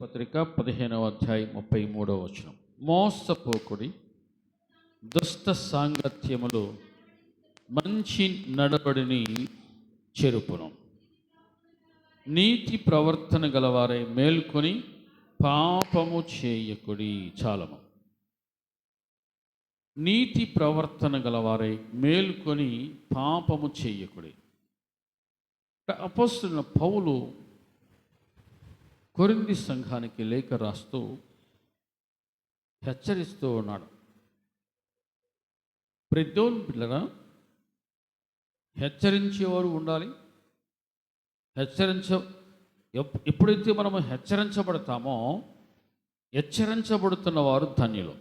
పత్రిక పదిహేనవ అధ్యాయం ముప్పై మూడవ వచనం. మోసపోకుడి దుష్ట సాంగత్యములు మంచి నడబడిని చెరుపును. నీతి ప్రవర్తన గలవారై మేల్కొని పాపము చేయకుడి చాలము. నీతి ప్రవర్తన గలవారై మేల్కొని పాపము చేయకుడి. అపోస్తున్న పౌలు కొరింది సంఘానికి లేఖ రాస్తూ హెచ్చరిస్తూ ఉన్నాడు. ప్రద్దోన్ పిల్లరా హెచ్చరించేవారు ఉండాలి. హెచ్చరించ ఎప్- ఎప్పుడైతే మనము హెచ్చరించబడతామో హెచ్చరించబడుతున్న వారు ధన్యులు.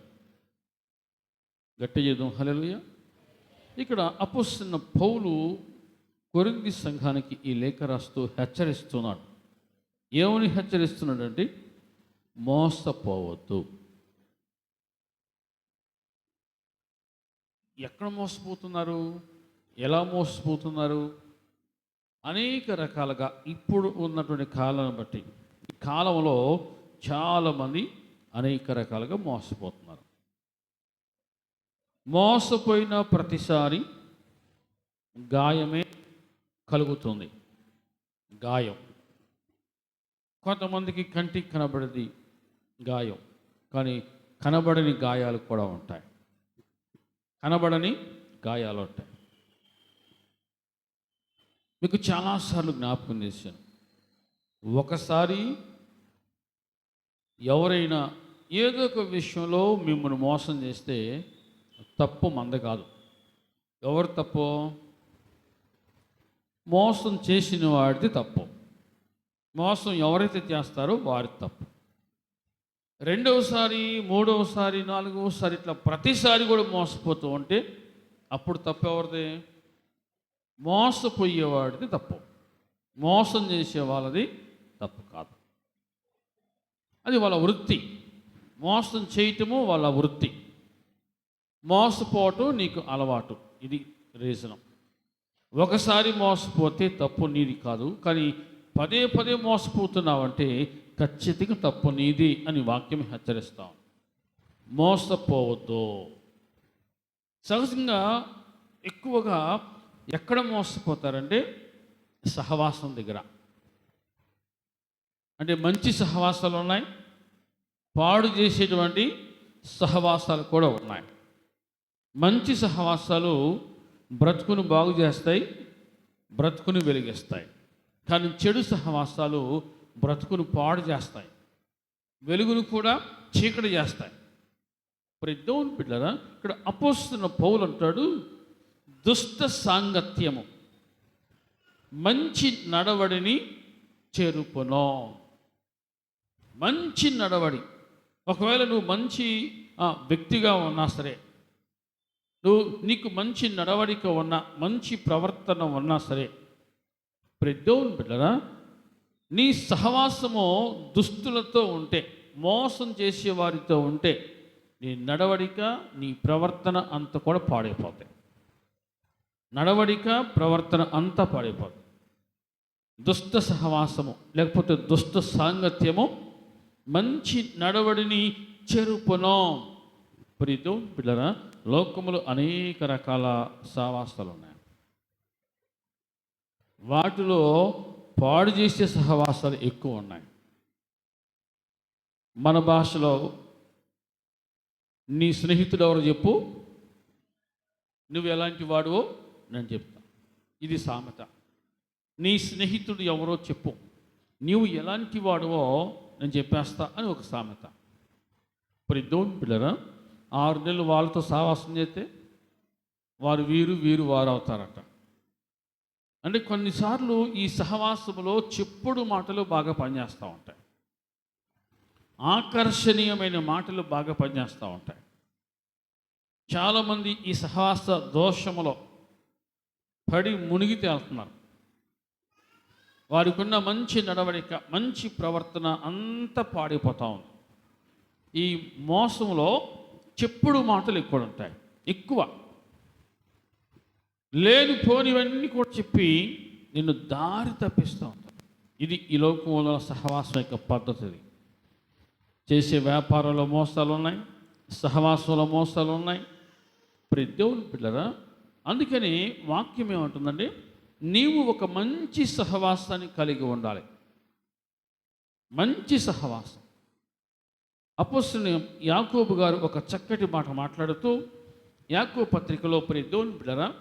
గట్టి చేద్దాం హల్లెలూయ. ఇక్కడ అపోస్తున్న పౌలు కొరింది సంఘానికి ఈ లేఖ రాస్తూ హెచ్చరిస్తున్నాడు. ఏమని హెచ్చరిస్తున్నాడంటే మోసపోవద్దు. ఎక్కడ మోసపోతున్నారు? ఎలా మోసపోతున్నారు? అనేక రకాలుగా ఇప్పుడు ఉన్నటువంటి కాలాన్ని బట్టి ఈ కాలంలో చాలామంది అనేక రకాలుగా మోసపోతున్నారు. మోసపోయిన ప్రతిసారి గాయమే కలుగుతుంది. గాయం. కొంతమందికి కంటికి కనబడేది గాయం కానీ కనబడని గాయాలు కూడా ఉంటాయి. కనబడని గాయాలు ఉంటాయి. మీకు చాలాసార్లు జ్ఞాపకం చేశాను. ఒకసారి ఎవరైనా ఏదో ఒక విషయంలో మిమ్మల్ని మోసం చేస్తే తప్పు మంద కాదు. ఎవరు తప్పు? మోసం చేసిన వాడిది తప్పు. మోసం ఎవరైతే చేస్తారో వారి తప్పు. రెండవసారి మూడవసారి నాలుగవసారి ఇట్లా ప్రతిసారి కూడా మోసపోతూ ఉంటే అప్పుడు తప్పు ఎవరిది? మోసపోయేవాడిది తప్పు. మోసం చేసే వాళ్ళది తప్పు కాదు. అది వాళ్ళ వృత్తి. మోసం చేయటము వాళ్ళ వృత్తి. మోసపోవటం నీకు అలవాటు. ఇది రీజనం. ఒకసారి మోసపోతే తప్పు నీది కాదు. కానీ పదే పదే మోసపోతున్నావంటే ఖచ్చితంగా తప్పు నీది అని వాక్యం హెచ్చరిస్తాం మోసపోవద్దు. సహజంగా ఎక్కువగా ఎక్కడ మోసపోతారంటే సహవాసం దగ్గర. అంటే మంచి సహవాసాలు ఉన్నాయి. పాడు చేసేటువంటి సహవాసాలు కూడా ఉన్నాయి. మంచి సహవాసాలు బ్రతుకును బాగు చేస్తాయి బ్రతుకును వెలిగిస్తాయి. కానీ చెడు సహవాసాలు బ్రతుకును పాడు చేస్తాయి. వెలుగును కూడా చీకటి చేస్తాయి. ప్రద్దోన్ బిడ్డరా ఇక్కడ అపోస్తున్న పౌలు అంటాడు దుష్ట సాంగత్యము మంచి నడవడిని చెరుపును మంచి నడవడి. ఒకవేళ నువ్వు మంచి వ్యక్తిగా ఉన్నా సరే నువ్వు నీకు మంచి నడవడిక ఉన్నా మంచి ప్రవర్తన ఉన్నా సరే ప్రద్దోన్ బిడ్డరా నీ సహవాసము దుస్తులతో ఉంటే మోసం చేసే వారితో ఉంటే నీ నడవడిక నీ ప్రవర్తన అంత కూడా పాడైపోతాయి. నడవడిక ప్రవర్తన అంతా పాడైపోతుంది దుష్ట సహవాసము లేకపోతే దుష్ట సాంగత్యము మంచి నడవడిని చెరుపును. ప్రీతం పిల్లరా లోకములు అనేక రకాల సహవాసాలు ఉన్నాయి. వాటిలో పాడు చేసే సహవాసాలు ఎక్కువ ఉన్నాయి. మన భాషలో నీ స్నేహితుడు ఎవరు చెప్పు నువ్వు ఎలాంటి వాడువో నేను చెప్తా. ఇది సామెత. నీ స్నేహితుడు ఎవరో చెప్పు నీవు ఎలాంటి వాడువో నేను చెప్పేస్తా అని ఒక సామెత. ఇప్పుడు ఇద్దరు పిల్లరా ఆరు నెలలు వాళ్ళతో సావాసం చేస్తే వారు వీరు వీరు వారు అవుతారట అంటే కొన్నిసార్లు ఈ సహవాసములో చెప్పుడు మాటలు బాగా పనిచేస్తూ ఉంటాయి. ఆకర్షణీయమైన మాటలు బాగా పనిచేస్తూ ఉంటాయి. చాలామంది ఈ సహవాస దోషములో పడి మునిగి తేలుతున్నారు. వారికి ఉన్న మంచి నడవడిక మంచి ప్రవర్తన అంతా పాడైపోతూ ఉంది. ఈ మోసంలో చెప్పుడు మాటలు ఎక్కువ ఉంటాయి. ఎక్కువ. లేనిపోనివన్నీ కూడా చెప్పి నిన్ను దారి తప్పిస్తూ ఉంటాను ఇది ఈ లోకంలో సహవాసం యొక్క పద్ధతి. చేసే వ్యాపారంలో మోసాలు ఉన్నాయి సహవాసంలో మోసాలు ఉన్నాయి. ప్రతి దేవుని పిల్లరా అందుకని వాక్యం ఏమంటుందండి నీవు ఒక మంచి సహవాసాన్ని కలిగి ఉండాలి. మంచి సహవాసం. అపోస్తుని యాకోబు గారు ఒక చక్కటి మాట మాట్లాడుతూ యాకో పత్రికలో ప్రతి దేవుని బిడ్డరా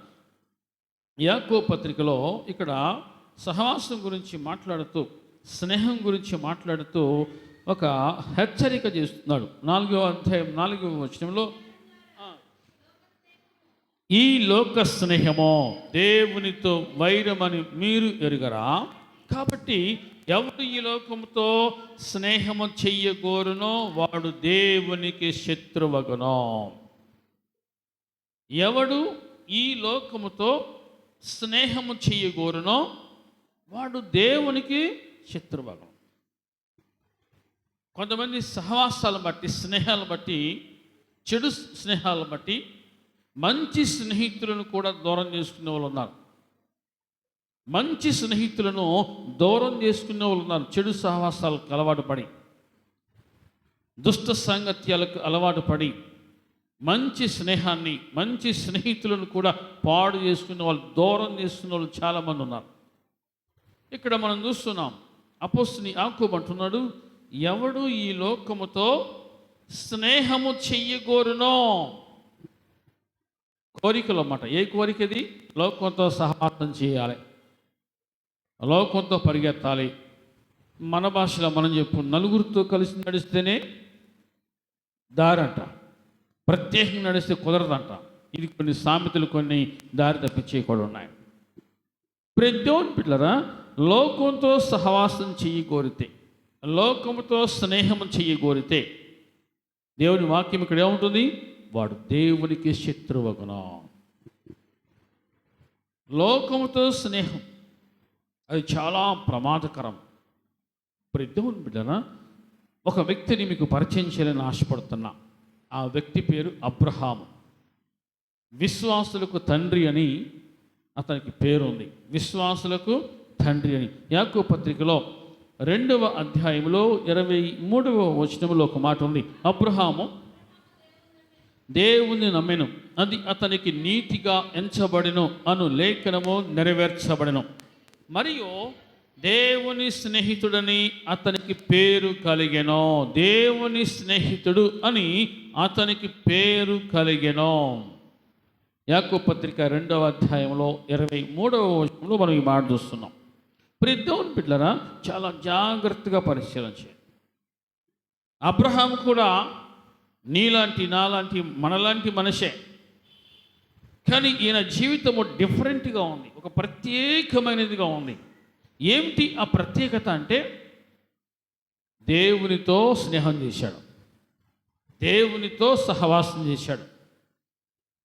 యాకో పత్రికలో ఇక్కడ సహవాసం గురించి మాట్లాడుతూ స్నేహం గురించి మాట్లాడుతూ ఒక హెచ్చరిక చేస్తున్నాడు. నాలుగవ అధ్యాయం నాలుగవ వచనంలో ఈ లోక స్నేహమో దేవునితో వైరమని మీరు ఎరుగరా? కాబట్టి ఎవడు ఈ లోకముతో స్నేహము చెయ్యగోరునో వాడు దేవునికి శత్రువగునో. ఎవడు ఈ లోకముతో స్నేహము చేయగోరునో వాడు దేవునికి శత్రువగం కొంతమంది సహవాసాలను బట్టి స్నేహాలను బట్టి చెడు స్నేహాలను బట్టి మంచి స్నేహితులను కూడా దూరం చేసుకునే వాళ్ళు ఉన్నారు. మంచి స్నేహితులను దూరం చేసుకునే వాళ్ళు ఉన్నారు. చెడు సహవాసాలకు అలవాటు పడి దుష్ట సాంగత్యాలకు అలవాటు పడి మంచి స్నేహాన్ని మంచి స్నేహితులను కూడా పాడు చేసుకునే వాళ్ళు దూరం చేసుకునే వాళ్ళు చాలామంది ఉన్నారు. ఇక్కడ మనం చూస్తున్నాం అపోస్తుని యాకోబు ఎవడు ఈ లోకముతో స్నేహము చెయ్యగోరునో? కోరికలు అన్నమాట. ఏ కోరిక ఇది? లోకంతో సహవాసం చేయాలి. లోకంతో పరిగెత్తాలి. మన భాషలో మనం చెప్పు నలుగురితో కలిసి నడిస్తేనే దారంట ప్రత్యేకంగా నడిస్తే కుదరదంట. ఇది కొన్ని సామెతలు కొన్ని దారి తప్పించే కూడా ఉన్నాయి. ప్రద్యోన్ పిల్లరా లోకంతో సహవాసం చెయ్యి కోరితే లోకముతో స్నేహం చెయ్యి కోరితే దేవుని వాక్యం ఇక్కడ ఏముంటుంది? వాడు దేవునికి శత్రువగుణం లోకముతో స్నేహం అది చాలా ప్రమాదకరం. ప్రద్యోన్ బిడ్డన ఒక వ్యక్తిని మీకు పరిచయం చేయాలని ఆశపడుతున్నా. ఆ వ్యక్తి పేరు అబ్రహాము. విశ్వాసులకు తండ్రి అని అతనికి పేరుంది. విశ్వాసులకు తండ్రి అని. యాకో పత్రికలో రెండవ అధ్యాయంలో ఇరవై మూడవ వచనంలో ఒక మాట ఉంది. అబ్రహాము దేవుని నమ్మెను. అది అతనికి నీతిగా ఎంచబడెను. అను లేఖనము నెరవేర్చబడను. మరియు దేవుని స్నేహితుడని అతనికి పేరు కలిగెనో. దేవుని స్నేహితుడు అని అతనికి పేరు కలిగెనో. యాకో పత్రిక రెండవ అధ్యాయంలో ఇరవై మూడవ వచనంలో మనం ఈ మాట చూస్తున్నాం. ప్రతి బిడ్డరా చాలా జాగ్రత్తగా పరిశీలన చేయండి. అబ్రహాం కూడా నీలాంటి నాలాంటి మనలాంటి మనిషే. కానీ ఈయన జీవితము డిఫరెంట్గా ఉంది. ఒక ప్రత్యేకమైనదిగా ఉంది. ఏమిటి ఆ ప్రత్యేకత అంటే దేవునితో స్నేహం చేశాడు. దేవునితో సహవాసం చేశాడు.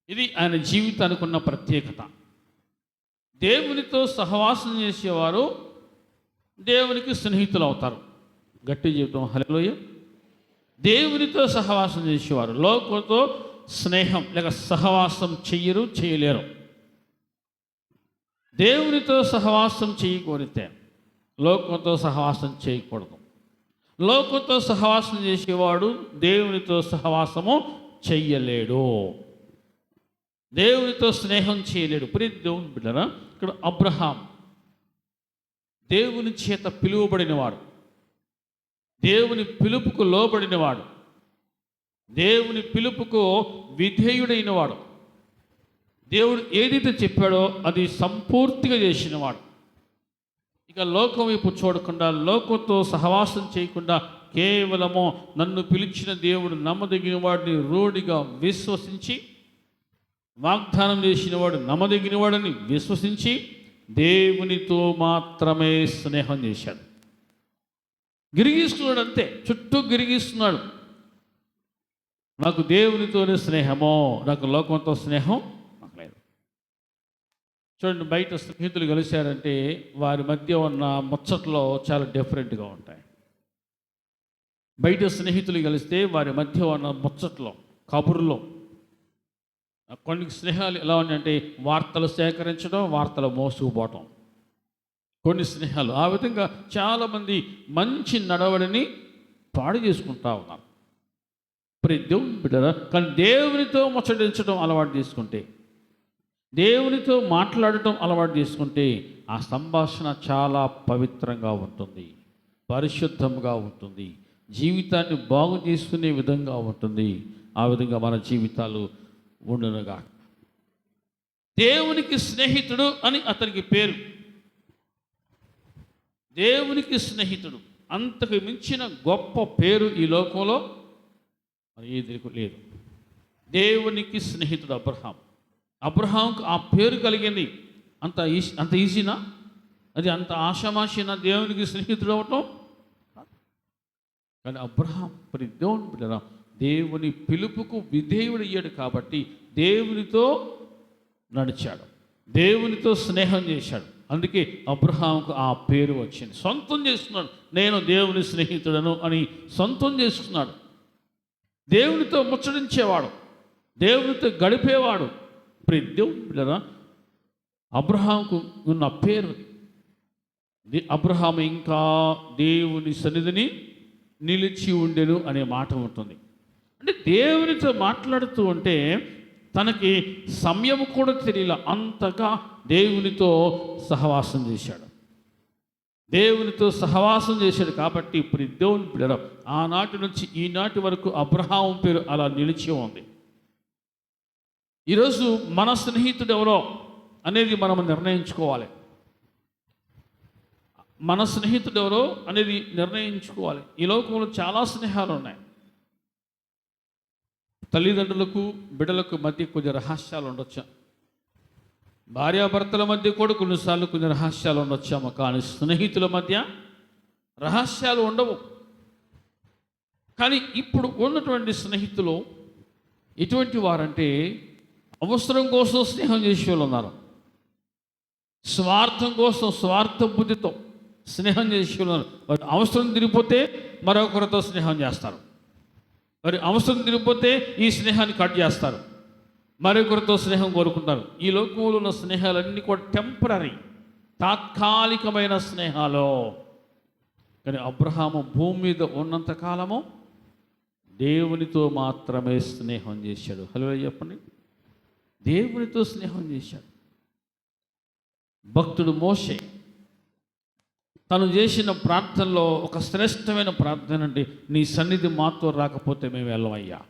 ఇది ఆయన జీవితానికి ఉన్న ప్రత్యేకత. దేవునితో సహవాసం చేసేవారు దేవునికి స్నేహితులు అవుతారు. గట్టి జీవితం హలోయ దేవునితో సహవాసం చేసేవారు. లోకంతో స్నేహం లేక సహవాసం చెయ్యరు చేయలేరు. దేవునితో సహవాసం చేయకూరితే లోకంతో సహవాసం చేయకూడదు. లోకంతో సహవాసం చేసేవాడు దేవునితో సహవాసము చెయ్యలేడు. దేవునితో స్నేహం చేయలేడు. ప్రీతి దేవుని బిడ్డరా ఇక్కడ అబ్రహాం దేవుని చేత పిలువబడినవాడు. దేవుని పిలుపుకు లోబడినవాడు. దేవుని పిలుపుకు విధేయుడైనవాడు. దేవుడు ఏదైతే చెప్పాడో అది సంపూర్తిగా చేసినవాడు. ఇక లోకం వైపు చూడకుండా లోకంతో సహవాసం చేయకుండా కేవలము నన్ను పిలిచిన దేవుడు నమ్మదగిన వాడిని రూఢిగా విశ్వసించి వాగ్దానం చేసిన వాడు నమ్మదగిన వాడని విశ్వసించి దేవునితో మాత్రమే స్నేహం చేశాడు. గిరిగిస్తున్నాడు అంతే. చుట్టూ గిరిగిస్తున్నాడు నాకు దేవునితోనే స్నేహమో నాకు లోకంతో స్నేహం చూడండి బయట స్నేహితులు కలిశారంటే వారి మధ్య ఉన్న ముచ్చట్లో చాలా డిఫరెంట్గా ఉంటాయి. బయట స్నేహితులు కలిస్తే వారి మధ్య ఉన్న ముచ్చట్లో కబుర్లో కొన్ని స్నేహాలు ఎలా ఉన్నాయంటే వార్తలు సేకరించడం వార్తలు మోసుకుపోవటం. కొన్ని స్నేహాలు ఆ విధంగా చాలామంది మంచి నడవడిని పాడు చేసుకుంటా ఉన్నారు. ప్రతి బిడ్డరా కానీ దేవునితో ముచ్చటించడం అలవాటు చేసుకుంటే దేవునితో మాట్లాడటం అలవాటు చేసుకుంటే ఆ సంభాషణ చాలా పవిత్రంగా ఉంటుంది పరిశుద్ధంగా ఉంటుంది జీవితాన్ని బాగు చేసుకునే విధంగా ఉంటుంది. ఆ విధంగా మన జీవితాలు ఉండనుగా. దేవునికి స్నేహితుడు అని అతనికి పేరు. దేవునికి స్నేహితుడు అంతకు మించిన గొప్ప పేరు ఈ లోకంలో మరి ఏది లేదు. దేవునికి స్నేహితుడు అబ్రహాం అబ్రహాంకు ఆ పేరు కలిగింది. అంత ఈజీ అంత ఈజీనా? అది అంత ఆషామాషినా? దేవునికి స్నేహితుడు అవటం కానీ అబ్రహాం మరి దేవుని బిడ్డరా దేవుని పిలుపుకు విధేయుడు అయ్యాడు కాబట్టి దేవునితో నడిచాడు. దేవునితో స్నేహం చేశాడు. అందుకే అబ్రహాంకు ఆ పేరు వచ్చింది. సొంతం చేసుకున్నాడు. నేను దేవుని స్నేహితుడను అని సొంతం చేసుకున్నాడు. దేవునితో ముచ్చడించేవాడు దేవునితో గడిపేవాడు. ఇప్పుడు దేవుని బిడ్డరా అబ్రహాంకు ఉన్న పేరు. అబ్రహాం ఇంకా దేవుని సన్నిధిని నిలిచి ఉండెను అనే మాట ఉంటుంది. అంటే దేవునితో మాట్లాడుతూ ఉంటే తనకి సమయం కూడా తెలియల అంతగా దేవునితో సహవాసం చేశాడు. దేవునితో సహవాసం చేశాడు కాబట్టి ఇప్పుడు దేవుని బిడ్డ ఆనాటి నుంచి ఈనాటి వరకు అబ్రహాం పేరు అలా నిలిచి ఉంది. ఈరోజు మన స్నేహితుడు ఎవరో అనేది మనం నిర్ణయించుకోవాలి. మన స్నేహితుడు ఎవరో అనేది నిర్ణయించుకోవాలి. ఈ లోకంలో చాలా స్నేహాలు ఉన్నాయి తల్లిదండ్రులకు బిడ్డలకు మధ్య కొన్ని రహస్యాలు ఉండొచ్చు భార్యాభర్తల మధ్య కూడా కొన్నిసార్లు కొన్ని రహస్యాలు ఉండొచ్చాము కానీ స్నేహితుల మధ్య రహస్యాలు ఉండవు. కానీ ఇప్పుడు ఉన్నటువంటి స్నేహితులు ఎటువంటి వారంటే అవసరం కోసం స్నేహం చేసే వాళ్ళు ఉన్నారు. స్వార్థం కోసం స్వార్థ బుద్ధితో స్నేహం చేసే ఉన్నారు. వారి అవసరం తిరిగిపోతే మరొకరితో స్నేహం చేస్తారు. మరి అవసరం తిరిగిపోతే ఈ స్నేహాన్ని కట్ చేస్తారు. మరొకరితో స్నేహం కోరుకుంటారు. ఈ లోకంలో ఉన్న స్నేహాలన్నీ కూడా టెంపరీ తాత్కాలికమైన స్నేహాలు. కానీ అబ్రహాము భూమి మీద ఉన్నంత కాలము దేవునితో మాత్రమే స్నేహం చేశాడు. హలో చెప్పండి. దేవునితో స్నేహం చేశాడు. భక్తుడు మోషే తను చేసిన ప్రార్థనలో ఒక శ్రేష్టమైన ప్రార్థన అంటే నీ సన్నిధి మాతో రాకపోతే మేము వెళ్ళమయ్యా.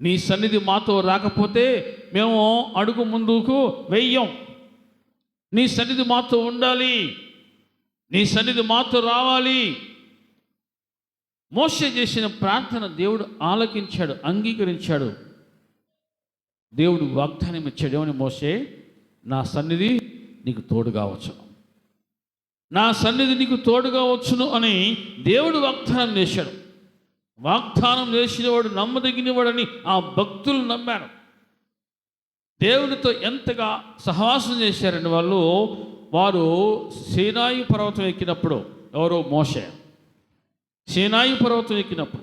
నీ సన్నిధి మాతో రాకపోతే మేము అడుగు ముందుకు వెయ్యం. నీ సన్నిధి మాతో ఉండాలి. నీ సన్నిధి మాతో రావాలి. మోసే చేసిన ప్రార్థన దేవుడు ఆలకించాడు అంగీకరించాడు. దేవుడు వాగ్దానం ఇచ్చాడు. ఏమని మోసే నా సన్నిధి నీకు తోడుగా వచ్చును. నా సన్నిధి నీకు తోడుగా వచ్చును అని దేవుడు వాగ్దానం చేశాడు. వాగ్దానం చేసినవాడు నమ్మదగినవాడని ఆ భక్తులు నమ్మారు. దేవునితో ఎంతగా సహవాసం చేశారని వాళ్ళు వారు సీనాయి పర్వతం ఎక్కినప్పుడు ఎవరో మోసే సీనాయి పర్వతం ఎక్కినప్పుడు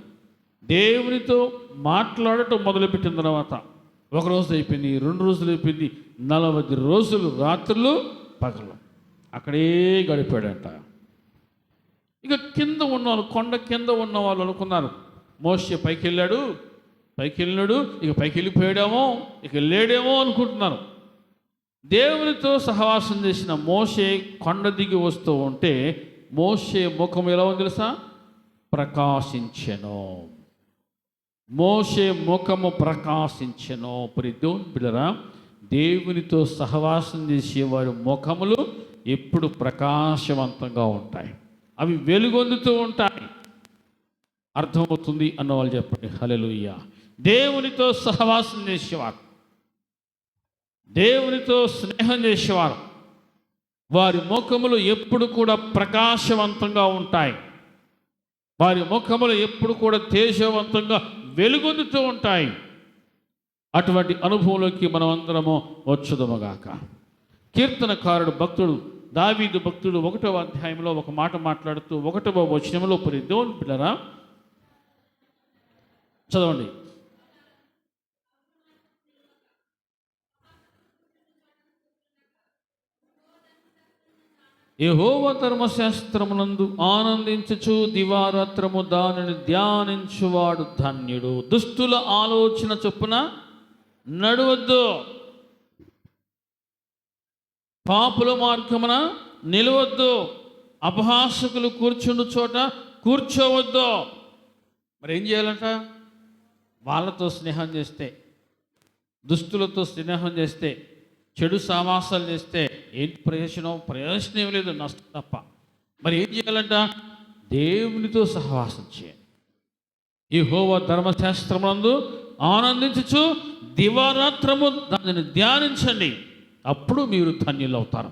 దేవునితో మాట్లాడటం మొదలుపెట్టిన తర్వాత ఒక రోజు అయిపోయింది రెండు రోజులు అయిపోయింది నలభై రోజులు రాత్రులు పగలు. అక్కడే గడిపాడంట. ఇక కింద ఉన్నవాళ్ళు కొండ కింద ఉన్న వాళ్ళు అనుకున్నారు. మోసే పైకి వెళ్ళాడు పైకి వెళ్ళినాడు ఇక పైకి వెళ్ళిపోయాడేమో ఇక లేడేమో అనుకుంటున్నారు. దేవునితో సహవాసం చేసిన మోసే కొండ దిగి వస్తూ ఉంటే మోసే ముఖం ఎలా ఉంది తెలుసా? ప్రకాశించెను. మోషే ముఖము ప్రకాశించను. మరి బిడరా దేవునితో సహవాసం చేసేవారి ముఖములు ఎప్పుడు ప్రకాశవంతంగా ఉంటాయి. అవి వెలుగొందుతూ ఉంటాయి. అర్థమవుతుంది అన్న వాళ్ళు చెప్పండి. హలెలుయ్య దేవునితో సహవాసం చేసేవారు. దేవునితో స్నేహం చేసేవారు. వారి ముఖములు ఎప్పుడు కూడా ప్రకాశవంతంగా ఉంటాయి. వారి ముఖములు ఎప్పుడు కూడా తేజవంతంగా వెలుగొందుతూ ఉంటాయి. అటువంటి అనుభవంలోకి మనం అందరము వచ్చుదమగాక. కీర్తనకారుడు భక్తుడు దావీదు భక్తుడు ఒకటవ అధ్యాయంలో ఒక మాట మాట్లాడుతూ ఒకటవ వచనంలో పరి దేవుని పిల్లరా. చదవండి. యహోవ ధర్మశాస్త్రమునందు ఆనందించుచు దివారాత్రము దానిని ధ్యానించువాడు ధన్యుడు. దుస్తుల ఆలోచన చొప్పున నడవద్దు. పాపుల మార్గమున నిలవద్దు. అపహాసకులు కూర్చుండు చోట కూర్చోవద్దు. మరి ఏం చేయాలంట? వాళ్ళతో స్నేహం చేస్తే దుస్తులతో స్నేహం చేస్తే చెడు సామాసాలు చేస్తే ఏంటి ప్రయోజనం? ప్రయోజనం ఏం లేదు నష్టం తప్ప. మరి ఏం చేయాలంట? దేవునితో సహవాసం చేయండి ఈ హోవ ధర్మశాస్త్రమునందు ఆనందించచ్చు దివారాత్రము దానిని ధ్యానించండి. అప్పుడు మీరు ధన్యులవుతారు.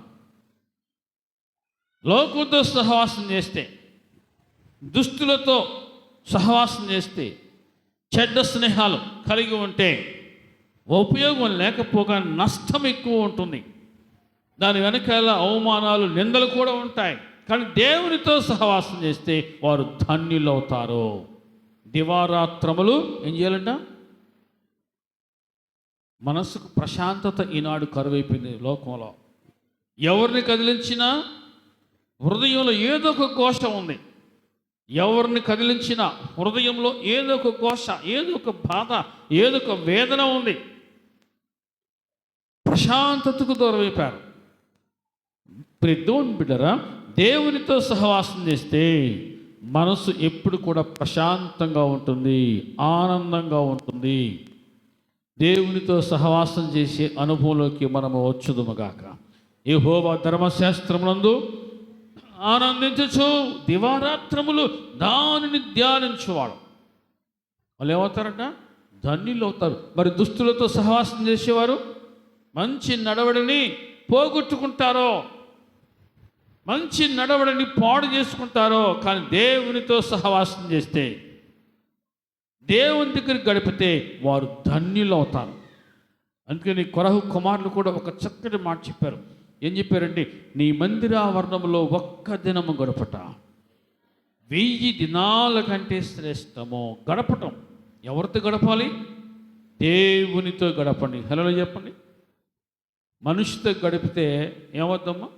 లోకంతో సహవాసం చేస్తే దుస్తులతో సహవాసం చేస్తే చెడ్డ స్నేహాలు కలిగి ఉంటే ఉపయోగం లేకపోగా నష్టం ఎక్కువ ఉంటుంది. దాని వెనకాల అవమానాలు నిందలు కూడా ఉంటాయి. కానీ దేవునితో సహవాసం చేస్తే వారు ధన్యులవుతారు దివారాత్రములు ఏం చేయాలంట? మనసుకు ప్రశాంతత ఈనాడు కరువైపోయింది లోకంలో. ఎవరిని కదిలించినా హృదయంలో ఏదో ఒక ఘోష ఉంది. ఎవరిని కదిలించినా హృదయంలో ఏదో ఒక ఘోష ఏదో ఒక బాధ ఏదో ఒక వేదన ఉంది. ప్రశాంతతకు దూరమైపోయారు. ప్రదోన్ బిడ్డరా దేవునితో సహవాసం చేస్తే మనసు ఎప్పుడు కూడా ప్రశాంతంగా ఉంటుంది ఆనందంగా ఉంటుంది. దేవునితో సహవాసం చేసే అనుభవంలోకి మనము వచ్చుదుముగాక ఈ హోవా ధర్మశాస్త్రమునందు ఆనందించచ్చు దివారాత్రములు దానిని ధ్యానించువాడు. వాళ్ళు ఏమవుతారంట? ధన్యులు అవుతారు మరి దుస్తులతో సహవాసం చేసేవారు? మంచి నడవడిని పోగొట్టుకుంటారో మంచి నడవడిని పాడు చేసుకుంటారో కానీ దేవునితో సహవాసం చేస్తే దేవుని దగ్గర గడిపితే వారు ధన్యులు అవుతారు. అందుకని కొరహు కుమారులు కూడా ఒక చక్కటి మాట చెప్పారు. ఏం చెప్పారంటే నీ మందిరావరణంలో ఒక్క దినము గడపట. వెయ్యి దినాల కంటే శ్రేష్టము గడపటం. ఎవరితో గడపాలి? దేవునితో గడపండి. హలో చెప్పండి. మనిషితో గడిపితే ఏమవుద్దమ్మా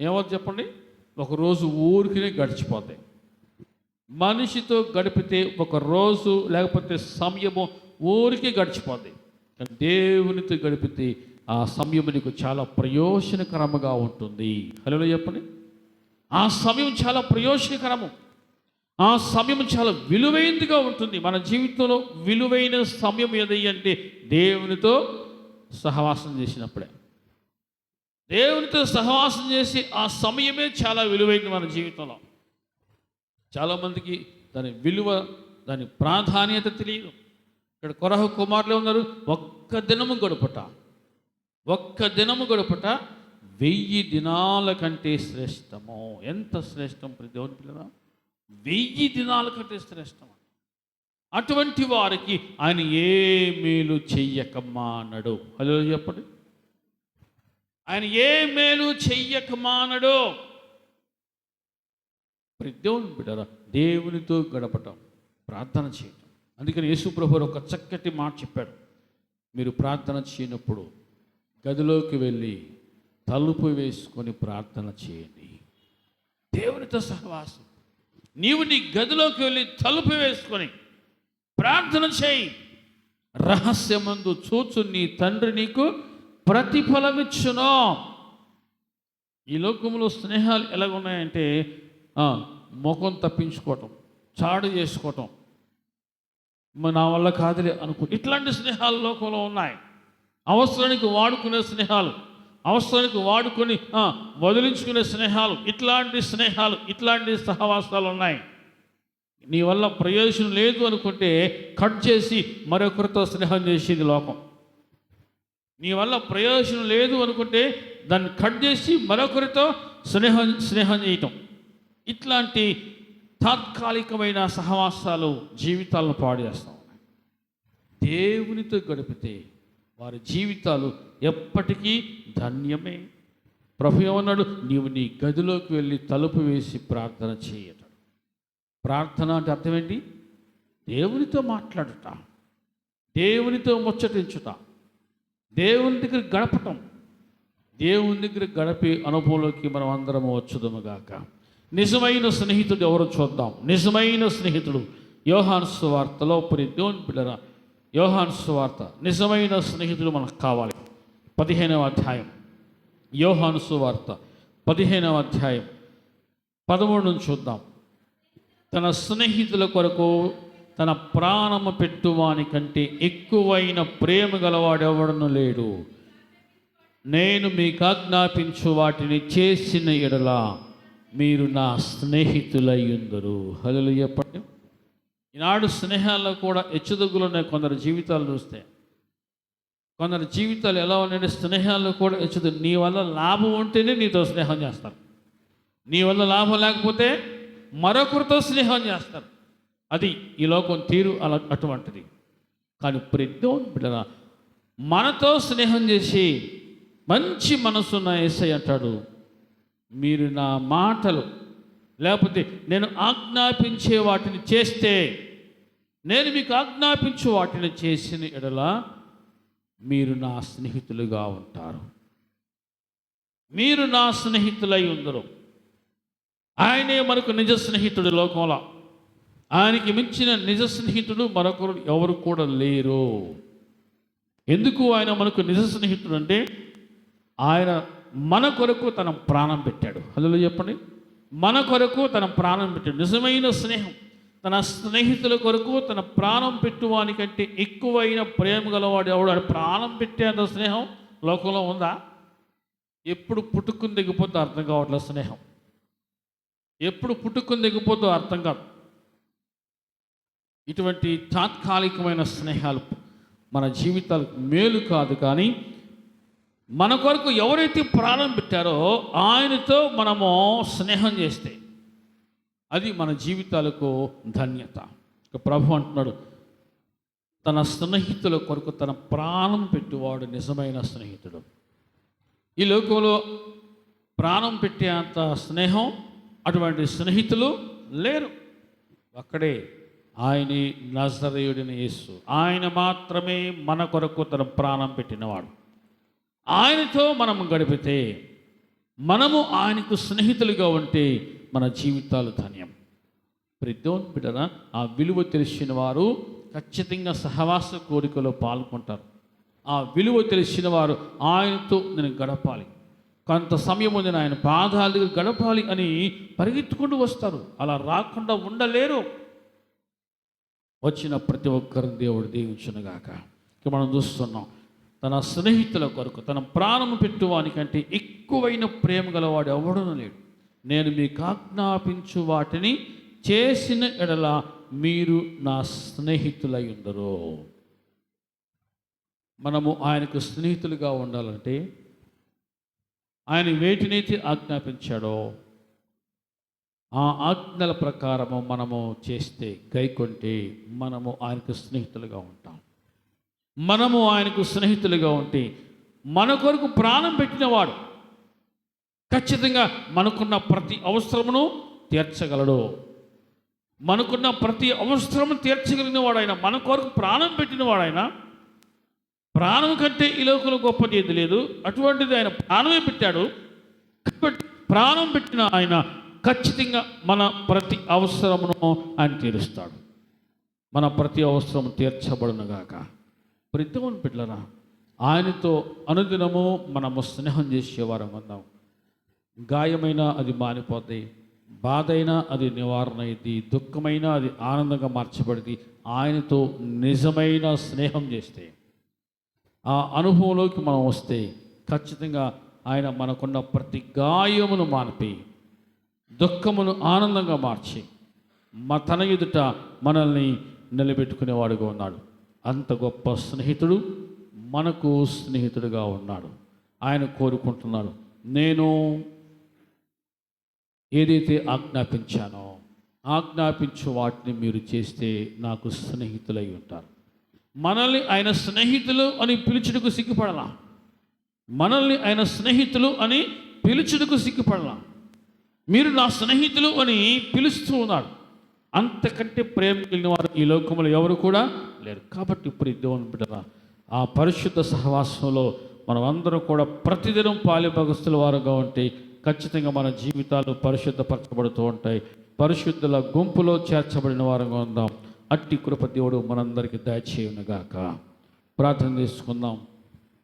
ఏమవుద్ది చెప్పండి? ఒకరోజు ఊరికినే గడిచిపోతాయి. మనిషితో గడిపితే ఒక రోజు లేకపోతే సమయము ఊరికి గడిచిపోద్ది కానీ దేవునితో గడిపితే ఆ సమయం నీకు చాలా ప్రయోజనకరముగా ఉంటుంది. హలో చెప్పండి. ఆ సమయం చాలా ప్రయోజనకరము. ఆ సమయం చాలా విలువైనదిగా ఉంటుంది. మన జీవితంలో విలువైన సమయం ఏది అంటే దేవునితో సహవాసం చేసినప్పుడే. దేవునితో సహవాసం చేసి ఆ సమయమే చాలా విలువైంది మన జీవితంలో. చాలామందికి దాని విలువ దాని ప్రాధాన్యత తెలియదు. ఇక్కడ కొరహ కుమారులు ఉన్నారు ఒక్క దినము గడుపుట. ఒక్క దినము గడుపుట వెయ్యి దినాల కంటే శ్రేష్టము. ఎంత శ్రేష్టం ప్రతి దేవుని పిల్లరా? వెయ్యి దినాల కంటే శ్రేష్టం. అటువంటి వారికి ఆయన ఏ మేలు చెయ్యకమ్మా అన్నాడు. హలో చెప్పండి. ఆయన ఏ మేలు చెయ్యక మానడు. దేవుని బిడ్డరా దేవునితో గడపటం ప్రార్థన చేయటం. అందుకని యేసు ఒక చక్కటి మాట చెప్పాడు. మీరు ప్రార్థన చేయనప్పుడు గదిలోకి వెళ్ళి తలుపు వేసుకొని ప్రార్థన చేయండి. దేవునితో సహవాసం. నీవు నీ గదిలోకి వెళ్ళి తలుపు వేసుకొని ప్రార్థన చేయి. రహస్యమందు చూచు నీ తండ్రి నీకు ప్రతిఫలమిచ్చును. ఈ లోకంలో స్నేహాలు ఎలాగ ఉన్నాయంటే ముఖం తప్పించుకోవటం చాడు చేసుకోవటం. నా వల్ల కాదులే అనుకో ఇట్లాంటి స్నేహాలు లోకంలో ఉన్నాయి. అవసరానికి వాడుకునే స్నేహాలు అవసరానికి వాడుకొని వదిలించుకునే స్నేహాలు ఇట్లాంటి స్నేహాలు ఇట్లాంటి సహవాసాలు ఉన్నాయి. నీ వల్ల ప్రయోజనం లేదు అనుకుంటే కట్ చేసి మరొకరితో స్నేహం చేసేది లోకం. నీ వల్ల ప్రయోజనం లేదు అనుకుంటే దాన్ని కట్ చేసి మరొకరితో స్నేహం స్నేహం చేయటం. ఇట్లాంటి తాత్కాలికమైన సహవాసాలు జీవితాలను పాడు దేవునితో గడిపితే వారి జీవితాలు ఎప్పటికీ ధన్యమే. ప్రభు ఏమన్నాడు? నీవు నీ గదిలోకి వెళ్ళి తలుపు వేసి ప్రార్థన చేయటం. ప్రార్థన అంటే అర్థం ఏంటి? దేవునితో మాట్లాడుట దేవునితో ముచ్చటించుట. దేవుని దగ్గర గడపటం. దేవుని దగ్గర గడిపే అనుభవంలోకి మనం అందరము వచ్చుదము గాక. నిజమైన స్నేహితుడు ఎవరు చూద్దాం. నిజమైన స్నేహితుడు. యోహాను సువార్తలో పరి దేవుని బిడ్డరా యోహాను సువార్త. నిజమైన స్నేహితుడు మనకు కావాలి. పదిహేనవ అధ్యాయం. యోహాను సువార్త. పదిహేనవ అధ్యాయం. పదమూడు నుంచి చూద్దాం. తన స్నేహితుల కొరకు తన ప్రాణము పెట్టువాని కంటే ఎక్కువైన ప్రేమ గలవాడెవడను లేడు. నేను మీకు ఆజ్ఞాపించు వాటిని చేసిన ఎడల మీరు నా స్నేహితులయ్యుందరు. హలో చెప్పండి ఈనాడు స్నేహాల్లో కూడా హెచ్చుదగ్గులున్నాయి కొందరు జీవితాలు చూస్తే. కొందరు జీవితాలు ఎలా ఉన్నాయంటే స్నేహాల్లో కూడా హెచ్చుదు నీ వల్ల లాభం ఉంటేనే నీతో స్నేహం చేస్తారు. నీ వల్ల లాభం లేకపోతే మరొకరితో స్నేహం చేస్తారు. అది ఈ లోకం తీరు అలా అటువంటిది. కానీ ప్రతి బిడ్డరా మనతో స్నేహం చేసి మంచి మనసున్న ఏసై అంటాడు మీరు నా మాటలు లేకపోతే నేను ఆజ్ఞాపించే వాటిని చేస్తే నేను మీకు ఆజ్ఞాపించు వాటిని చేసిన ఎడల మీరు నా స్నేహితులుగా ఉంటారు. మీరు నా స్నేహితులై ఉందరు. ఆయనే మనకు నిజ స్నేహితుడు లోకంలో. ఆయనకి మించిన నిజ స్నేహితుడు మరొకరు ఎవరు కూడా లేరు. ఎందుకు ఆయన మనకు నిజ స్నేహితుడు అంటే ఆయన మన కొరకు తన ప్రాణం పెట్టాడు. హలో చెప్పండి. మన కొరకు తన ప్రాణం పెట్టాడు. నిజమైన స్నేహం తన స్నేహితుల కొరకు తన ప్రాణం పెట్టువానికంటే ఎక్కువైన ప్రేమ గలవాడు ఎవడు? ప్రాణం పెట్టేంత స్నేహం లోకంలో ఉందా? ఎప్పుడు పుట్టుకుని దిగిపోతే అర్థం కావట్లేదు స్నేహం. ఎప్పుడు పుట్టుకుని దిగిపోతే అర్థం కాదు. ఇటువంటి తాత్కాలికమైన స్నేహాలు మన జీవితాలకు మేలు కాదు కానీ మన కొరకు ఎవరైతే ప్రాణం పెట్టారో ఆయనతో మనము స్నేహం చేస్తే అది మన జీవితాలకు ధన్యత. ఇక ప్రభు అంటున్నాడు తన స్నేహితుల కొరకు తన ప్రాణం పెట్టువాడు నిజమైన స్నేహితుడు. ఈ లోకంలో ప్రాణం పెట్టేంత స్నేహం అటువంటి స్నేహితులు లేరు. అక్కడే ఆయన నజరయుడిని యేసు. ఆయన మాత్రమే మన కొరకు తన ప్రాణం పెట్టినవాడు. ఆయనతో మనం గడిపితే మనము ఆయనకు స్నేహితులుగా ఉంటే మన జీవితాలు ధన్యం. ప్రతిదోన్ బిడ్డన ఆ విలువ తెలిసిన వారు ఖచ్చితంగా సహవాస కోరికలో పాల్గొంటారు. ఆ విలువ తెలిసిన వారు ఆయనతో నేను గడపాలి. కొంత సమయం ఉంది ఆయన పాదాలు గడపాలి అని పరిగెత్తుకుంటూ వస్తారు. అలా రాకుండా ఉండలేరు. వచ్చిన ప్రతి ఒక్కరిని దేవుడు దీవించునుగాక ఇక మనం చూస్తున్నాం తన స్నేహితుల కొరకు తన ప్రాణం పెట్టువానికంటే ఎక్కువైన ప్రేమ గలవాడు ఎవడను లేడు. నేను మీకు ఆజ్ఞాపించు వాటిని చేసిన ఎడల మీరు నా స్నేహితులై ఉండరు మనము ఆయనకు స్నేహితులుగా ఉండాలంటే ఆయన వేటినైతే ఆజ్ఞాపించాడో ఆ ఆజ్ఞల ప్రకారము మనము చేస్తే గైకొంటే మనము ఆయనకు స్నేహితులుగా ఉంటాం. మనము ఆయనకు స్నేహితులుగా ఉంటే మన కొరకు ప్రాణం పెట్టినవాడు ఖచ్చితంగా మనకున్న ప్రతి అవసరమును తీర్చగలడు. మనకున్న ప్రతి అవసరము తీర్చగలిగిన వాడైనా మన కొరకు ప్రాణం పెట్టినవాడైనా ప్రాణం కంటే ఈ లోకంలో గొప్ప చేయదు లేదు. అటువంటిది ఆయన ప్రాణమే పెట్టాడు. ప్రాణం పెట్టిన ఆయన ఖచ్చితంగా మన ప్రతి అవసరమును ఆయన తీరుస్తాడు. మన ప్రతి అవసరం తీర్చబడునుగాక. ప్రతిమని పిల్లరా ఆయనతో అనుదినము మనము స్నేహం చేసేవారం అందాం గాయమైనా అది మానిపోద్ది బాధ అయినా అది నివారణ అయింది దుఃఖమైనా అది ఆనందంగా మార్చబడింది ఆయనతో నిజమైన స్నేహం చేస్తే ఆ అనుభవంలోకి మనం వస్తే ఖచ్చితంగా ఆయన మనకున్న ప్రతి గాయమును మానిపి దుఃఖమును ఆనందంగా మార్చి మా తన ఎదుట మనల్ని నిలబెట్టుకునేవాడుగా ఉన్నాడు. అంత గొప్ప స్నేహితుడు మనకు స్నేహితుడుగా ఉన్నాడు. ఆయన కోరుకుంటున్నాడు నేను ఏదైతే ఆజ్ఞాపించానో ఆజ్ఞాపించు వాటిని మీరు చేస్తే నాకు స్నేహితులై ఉంటారు. మనల్ని ఆయన స్నేహితులు అని పిలుచుటకు సిగ్గుపడలా. మనల్ని ఆయన స్నేహితులు అని పిలుచుటకు సిగ్గుపడలా. మీరు నా స్నేహితులు అని పిలుస్తూ ఉన్నాడు. అంతకంటే ప్రేమ కలిగిన వారు ఈ లోకంలో ఎవరు కూడా లేరు. కాబట్టి ఇప్పుడు దేవుని బిడ్డరా ఆ పరిశుద్ధ సహవాసంలో మనం అందరం కూడా ప్రతిదినం పాలి భగస్తుల వారుగా ఉంటే ఖచ్చితంగా మన జీవితాలు పరిశుద్ధపరచబడుతూ ఉంటాయి. పరిశుద్ధుల గుంపులో చేర్చబడిన వారంగా ఉందాం. అట్టి కృప దేవుడు మనందరికీ దయచేయునుగాక. ప్రార్థన చేసుకుందాం.